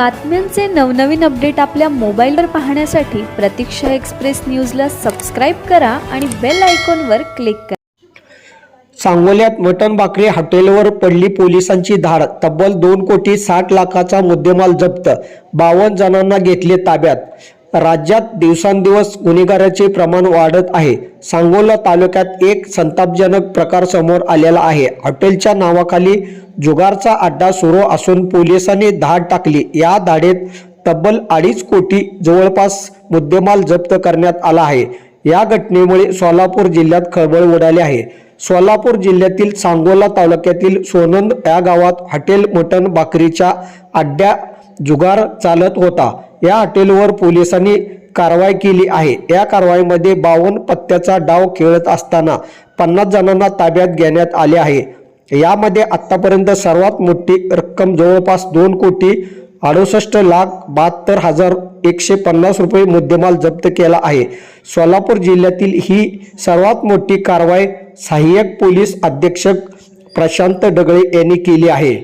बातम्यांचे नवनवीन अपडेट आपल्या मोबाईलवर पाहण्यासाठी प्रतीक्षा एक्सप्रेस न्यूजला सबस्क्राईब करा आणि बेल आयकॉनवर क्लिक करा. सांगोल्यात मटण भाकरी हॉटेलवर पडली पोलिसांची धाड. तब्बल दोन कोटी साठ लाखाचा मुद्देमाल जप्त. बावन्न जणांना घेतले ताब्यात. राज्यात दिवसांदिवस गुन्हेगाराचे प्रमाण वाढत आहे. सांगोला तालुक्यात एक संतापजनक प्रकार समोर आलेला आहे. हॉटेलच्या नावाखाली जुगारचा अड्डा सुरू असून पोलिसांनी धाड टाकली. या धाडेत तब्बल अडीच कोटी जवळपास मुद्देमाल जप्त करण्यात आला आहे. या घटनेमुळे सोलापूर जिल्ह्यात खळबळ उडाली आहे. सोलापूर जिल्ह्यातील सांगोला तालुक्यातील सोनंद या गावात हॉटेल मटण भाकरीच्या अड्ड्या जुगार चालत होता. या हॉटेलवर पोलिसांनी कारवाई केली आहे. या कारवाईमध्ये बावन्न पत्त्याचा डाव खेळत असताना पन्नास जणांना ताब्यात घेण्यात आले आहे. यामध्ये आत्तापर्यंत सर्वात मोठी रक्कम जवळपास दोन कोटी अडुसष्ट लाख बहात्तर हजार एकशे पन्नास रुपये मुद्देमाल जप्त केला आहे. सोलापूर जिल्ह्यातील ही सर्वात मोठी कारवाई सहाय्यक पोलीस अधीक्षक प्रशांत डगळे यांनी केली आहे.